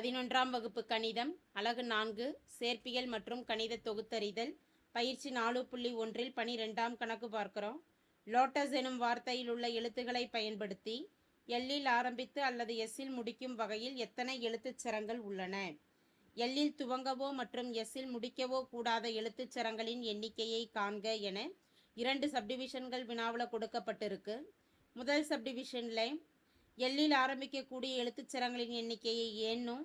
பதினொன்றாம் வகுப்பு கணிதம் அலகு நான்கு சேர்ப்பியல் மற்றும் கணித தொகுத்தறிதல் பயிற்சி நாலு புள்ளி ஒன்றில் பனிரெண்டாம் கணக்கு பார்க்கிறோம். லோட்டஸ் எனும் வார்த்தையில் உள்ள எழுத்துக்களை பயன்படுத்தி எல்லில் ஆரம்பித்து அல்லது எஸ்ஸில் முடிக்கும் வகையில் எத்தனை எழுத்துச் சரங்கள் உள்ளன? எல்லில் துவங்கவோ மற்றும் எஸ்ஸில் முடிக்கவோ கூடாத எழுத்துச் சரங்களின் எண்ணிக்கையை காண்க என இரண்டு சப்டிவிஷன்கள் வினாவில் கொடுக்கப்பட்டிருக்கு. முதல் சப்டிவிஷனில் எல்லில் ஆரம்பிக்கக்கூடிய எழுத்துச்சிரங்களின் எண்ணிக்கையை ஏன்னும்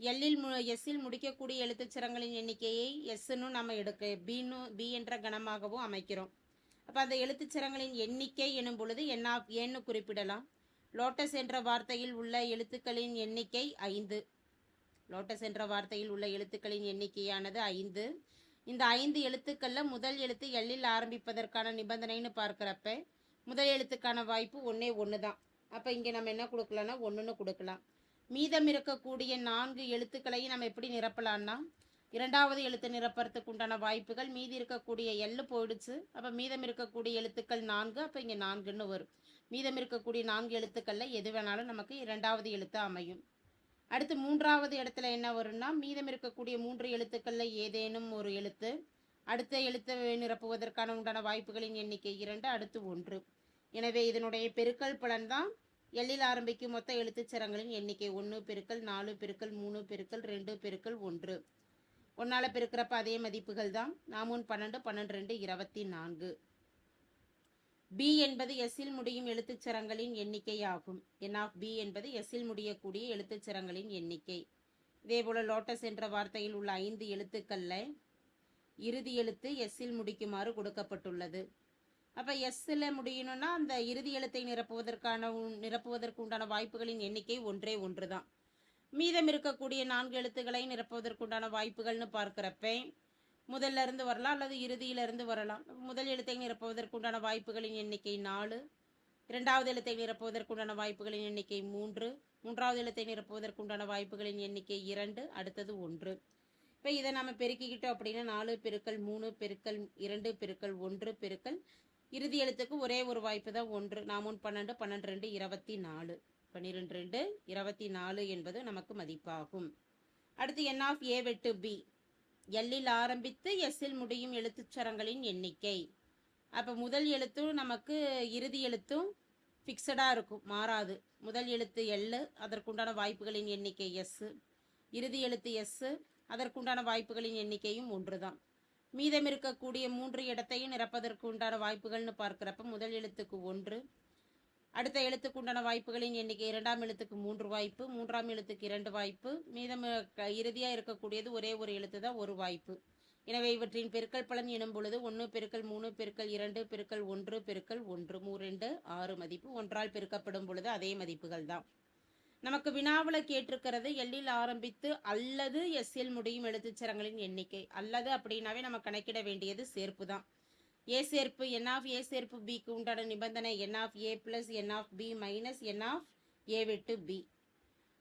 எல்லில் மு எஸ்ஸில் முடிக்கக்கூடிய எழுத்துச்சிரங்களின் எண்ணிக்கையை எஸ்ன்னு நம்ம எடுக்க பின்னு பி என்ற கணமாகவும் அமைக்கிறோம். அப்போ அந்த எழுத்துச்சிரங்களின் எண்ணிக்கை எனும் பொழுது என்ன ஏன்னு குறிப்பிடலாம். லோட்டஸ் என்ற வார்த்தையில் உள்ள எழுத்துக்களின் எண்ணிக்கை ஐந்து. லோட்டஸ் என்ற வார்த்தையில் உள்ள எழுத்துக்களின் எண்ணிக்கையானது ஐந்து. இந்த ஐந்து எழுத்துக்களில் முதல் எழுத்து எல்லில் ஆரம்பிப்பதற்கான நிபந்தனைன்னு பார்க்குறப்ப முதல் எழுத்துக்கான வாய்ப்பு ஒன்றே ஒன்று தான் அப்போ இங்கே நம்ம என்ன கொடுக்கலாம்னா ஒன்றுன்னு கொடுக்கலாம். மீதம் இருக்கக்கூடிய நான்கு எழுத்துக்களையும் நம்ம எப்படி நிரப்பலாம்னா இரண்டாவது எழுத்து நிரப்புறதுக்கு உண்டான வாய்ப்புகள் மீதி இருக்கக்கூடிய எள்ளு போயிடுச்சு. அப்போ மீதம் இருக்கக்கூடிய எழுத்துக்கள் நான்கு அப்போ இங்கே நான்குன்னு வரும். மீதம் இருக்கக்கூடிய நான்கு எழுத்துக்களில் எது வேணாலும் நமக்கு இரண்டாவது எழுத்து அமையும். அடுத்து மூன்றாவது இடத்துல என்ன வரும்னா மீதம் இருக்கக்கூடிய மூன்று எழுத்துக்களில் ஏதேனும் ஒரு எழுத்து அடுத்த எழுத்தை நிரப்புவதற்கான உண்டான வாய்ப்புகளின் எண்ணிக்கை இரண்டு அடுத்து ஒன்று. எனவே இதனுடைய பெருக்கல் பலன் தான் எல்லில் ஆரம்பிக்கும் மொத்த எழுத்துச்சரங்களின் எண்ணிக்கை ஒன்று பெருக்கல் நாலு பெருக்கல் மூணு பெருக்கல் ரெண்டு பெருக்கல் ஒன்று. ஒன்றால் பெருக்கிறப்ப அதே மதிப்புகள் தான். நாமூன் பன்னெண்டு பன்னெண்டு ரெண்டு இருபத்தி நான்கு. பி என்பது எஸ்ஸில் முடியும் எழுத்துச்சரங்களின் எண்ணிக்கையாகும். எண்ணிக்கை ஆகும் என் ஆஃப் பி என்பது எஸ்ஸில் முடியக்கூடிய எழுத்துச்சரங்களின் எண்ணிக்கை. இதேபோல் லோட்டஸ் என்ற வார்த்தையில் உள்ள ஐந்து எழுத்துக்களில் இறுதி எழுத்து எஸ்ஸில் முடிக்குமாறு கொடுக்கப்பட்டுள்ளது. அப்போ எஸ்ஸில் முடியணும்னா அந்த இறுதி எழுத்தை நிரப்புவதற்கான நிரப்புவதற்கு உண்டான வாய்ப்புகளின் எண்ணிக்கை ஒன்றே ஒன்று தான் மீதம் இருக்கக்கூடிய நான்கு எழுத்துக்களை நிரப்புவதற்குண்டான வாய்ப்புகள்னு பார்க்குறப்ப முதல்ல இருந்து வரலாம் அல்லது இறுதியிலிருந்து வரலாம். முதல் எழுத்தை நிரப்புவதற்குண்டான வாய்ப்புகளின் எண்ணிக்கை நாலு. இரண்டாவது எழுத்தை நிரப்புவதற்குண்டான வாய்ப்புகளின் எண்ணிக்கை மூன்று. மூன்றாவது எழுத்தை நிரப்புவதற்குண்டான வாய்ப்புகளின் எண்ணிக்கை இரண்டு அடுத்தது ஒன்று. இப்போ இதை நம்ம பெருக்கிக்கிட்டோம் அப்படின்னா நாலு பெருக்கல் மூணு பெருக்கல் இரண்டு பெருக்கல் ஒன்று பெருக்கல் இறுதி எழுத்துக்கு ஒரே ஒரு வாய்ப்பு தான் ஒன்று. நாமூன் பன்னெண்டு பன்னெண்டு ரெண்டு இருபத்தி நாலு. பன்னிரெண்டு ரெண்டு இருபத்தி நாலு என்பது நமக்கு மதிப்பாகும். அடுத்து என் ஆஃப் ஏ வெட்டு பி. எல்லில் ஆரம்பித்து எஸ்ஸில் முடியும் எழுத்துச்சரங்களின் எண்ணிக்கை. அப்போ முதல் எழுத்தும் நமக்கு இறுதி எழுத்தும் ஃபிக்ஸடாக இருக்கும் மாறாது. முதல் எழுத்து எல்லு அதற்குண்டான வாய்ப்புகளின் எண்ணிக்கை எஸ்ஸு இறுதி எழுத்து எஸ்ஸு அதற்குண்டான வாய்ப்புகளின் எண்ணிக்கையும் ஒன்று தான். மீதம் இருக்கக்கூடிய மூன்று இடத்தையும் நிரப்பதற்கு உண்டான வாய்ப்புகள்னு பார்க்குறப்ப முதல் எழுத்துக்கு ஒன்று அடுத்த எழுத்துக்கு உண்டான வாய்ப்புகளின் எண்ணிக்கை இரண்டாம் எழுத்துக்கு மூன்று வாய்ப்பு மூன்றாம் எழுத்துக்கு இரண்டு வாய்ப்பு மீதம் இறுதியாக இருக்கக்கூடியது ஒரே ஒரு எழுத்து தான் ஒரு வாய்ப்பு. எனவே இவற்றின் பெருக்கல் பலன் எனும் பொழுது ஒன்று பெருக்கல் மூணு பெருக்கல் இரண்டு பெருக்கல் ஒன்று பெருக்கல் ஒன்று மூ ரெண்டு ஆறு மதிப்பு ஒன்றால் பெருக்கப்படும் பொழுது அதே மதிப்புகள் தான். நமக்கு வினாவில் கேட்டிருக்கிறது எல்லில் ஆரம்பித்து அல்லது எஸ்எல் முடியும் எழுத்துச்சரங்களின் எண்ணிக்கை. அல்லது அப்படின்னாவே நம்ம கணக்கிட வேண்டியது சேர்ப்பு தான். ஏ சேர்ப்பு என் ஆஃப் ஏ சேர்ப்பு பிக்கு உண்டான நிபந்தனை n of A plus n of B minus n of A வெட்டு பி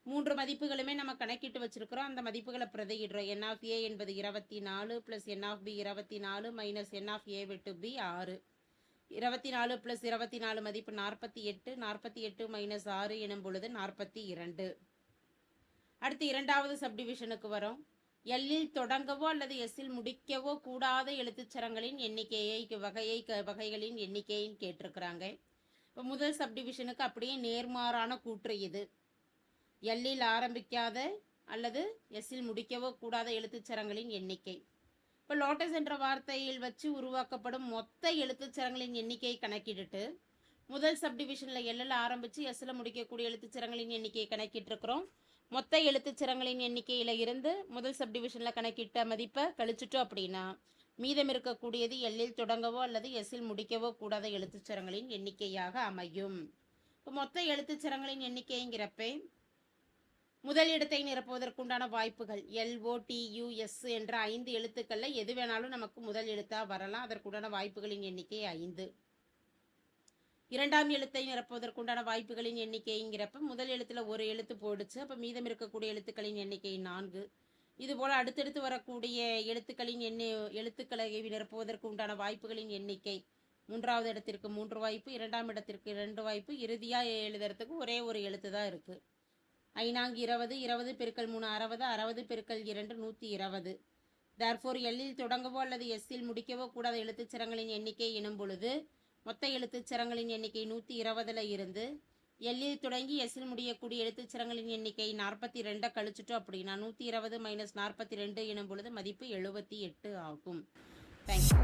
மூன்று மதிப்புகளுமே நம்ம கணக்கிட்டு வச்சிருக்கிறோம். அந்த மதிப்புகளை பிரதியிடுறோம். என் ஆஃப் ஏ என்பது இருபத்தி நாலு ப்ளஸ் என் ஆஃப் பி இருபத்தி நாலு மைனஸ் என் ஆஃப் ஏ வெட்டு பி ஆறு. இருபத்தி நாலு ப்ளஸ் இருபத்தி நாலு மதிப்பு நாற்பத்தி எட்டு நாற்பத்தி எட்டு மைனஸ் ஆறு எனும் பொழுது நாற்பத்தி இரண்டு. அடுத்து இரண்டாவது சப்டிவிஷனுக்கு வரும். எல்லில் தொடங்கவோ அல்லது எஸ்ஸில் முடிக்கவோ கூடாத எழுத்துச்சரங்களின் எண்ணிக்கையை வகையை க- வகைகளின் எண்ணிக்கையின் கேட்டிருக்கிறாங்க. இப்போ முதல் சப்டிவிஷனுக்கு அப்படியே நேர்மாறான கூற்று இது. எல்லில் ஆரம்பிக்காத அல்லது எஸ்ஸில் முடிக்கவோ கூடாத எழுத்துச்சரங்களின் எண்ணிக்கை. இப்போ லோட்டஸ் என்ற வார்த்தையில் வச்சு உருவாக்கப்படும் மொத்த எழுத்துச் சரங்களின் எண்ணிக்கையை கணக்கிட்டுட்டு முதல் சப்டிவிஷனில் எல்லில் ஆரம்பித்து எஸ்ஸில் முடிக்கக்கூடிய எழுத்துச் சரங்களின் எண்ணிக்கையை கணக்கிட்டுருக்குறோம். மொத்த எழுத்துச் சரங்களின் எண்ணிக்கையில் இருந்து முதல் சப்டிவிஷனில் கணக்கிட்ட மதிப்பை கழிச்சிட்டோம் அப்படின்னா மீதம் இருக்கக்கூடியது எல்லில் தொடங்கவோ அல்லது எஸ்ஸில் முடிக்கவோ கூடாத எழுத்துச்சரங்களின் எண்ணிக்கையாக அமையும். இப்போ மொத்த எழுத்துச்சரங்களின் எண்ணிக்கைங்கிறப்ப முதல் இடத்தை நிரப்புவதற்குண்டான வாய்ப்புகள். எல்ஓடியூஎஸ் என்ற ஐந்து எழுத்துக்களில் எது வேணாலும் நமக்கு முதல் எழுத்தாக வரலாம். அதற்குண்டான வாய்ப்புகளின் எண்ணிக்கை ஐந்து. இரண்டாம் எழுத்தை நிரப்புவதற்குண்டான வாய்ப்புகளின் எண்ணிக்கைங்கிறப்ப முதல் எழுத்தில் ஒரு எழுத்து போடுச்சு. அப்போ மீதம் இருக்கக்கூடிய எழுத்துக்களின் எண்ணிக்கை நான்கு. இதுபோல் அடுத்தடுத்து வரக்கூடிய எழுத்துக்களின் எண்ணி எழுத்துக்களை நிரப்புவதற்கு உண்டான வாய்ப்புகளின் எண்ணிக்கை மூன்றாவது இடத்திற்கு மூன்று வாய்ப்பு இரண்டாம் இடத்திற்கு இரண்டு வாய்ப்பு. இறுதியாக எழுதுறதுக்கு ஒரே ஒரு எழுத்து தான் இருக்குது ஐநான்கு இருபது இருபது பெருக்கல் மூணு அறுபது அறுபது பெருக்கல் இரண்டு நூற்றி இருபது. தர்ஃபோர் எல்லில் தொடங்கவோ அல்லது எஸ்ஸில் முடிக்கவோ கூடாத எழுத்துச்சிரங்களின் எண்ணிக்கை எனும் பொழுது மொத்த எழுத்துச்சிரங்களின் எண்ணிக்கை நூற்றி இருபதில் இருந்து எல்லில் தொடங்கி எஸ்ஸில் முடியக்கூடிய எழுத்துச்சிரங்களின் எண்ணிக்கை நாற்பத்தி ரெண்டை கழிச்சிட்டோம் அப்படின்னா நூற்றி இருபது மைனஸ் நாற்பத்தி ரெண்டு எனும் பொழுது மதிப்பு எழுபத்தி எட்டு ஆகும். தேங்க்யூ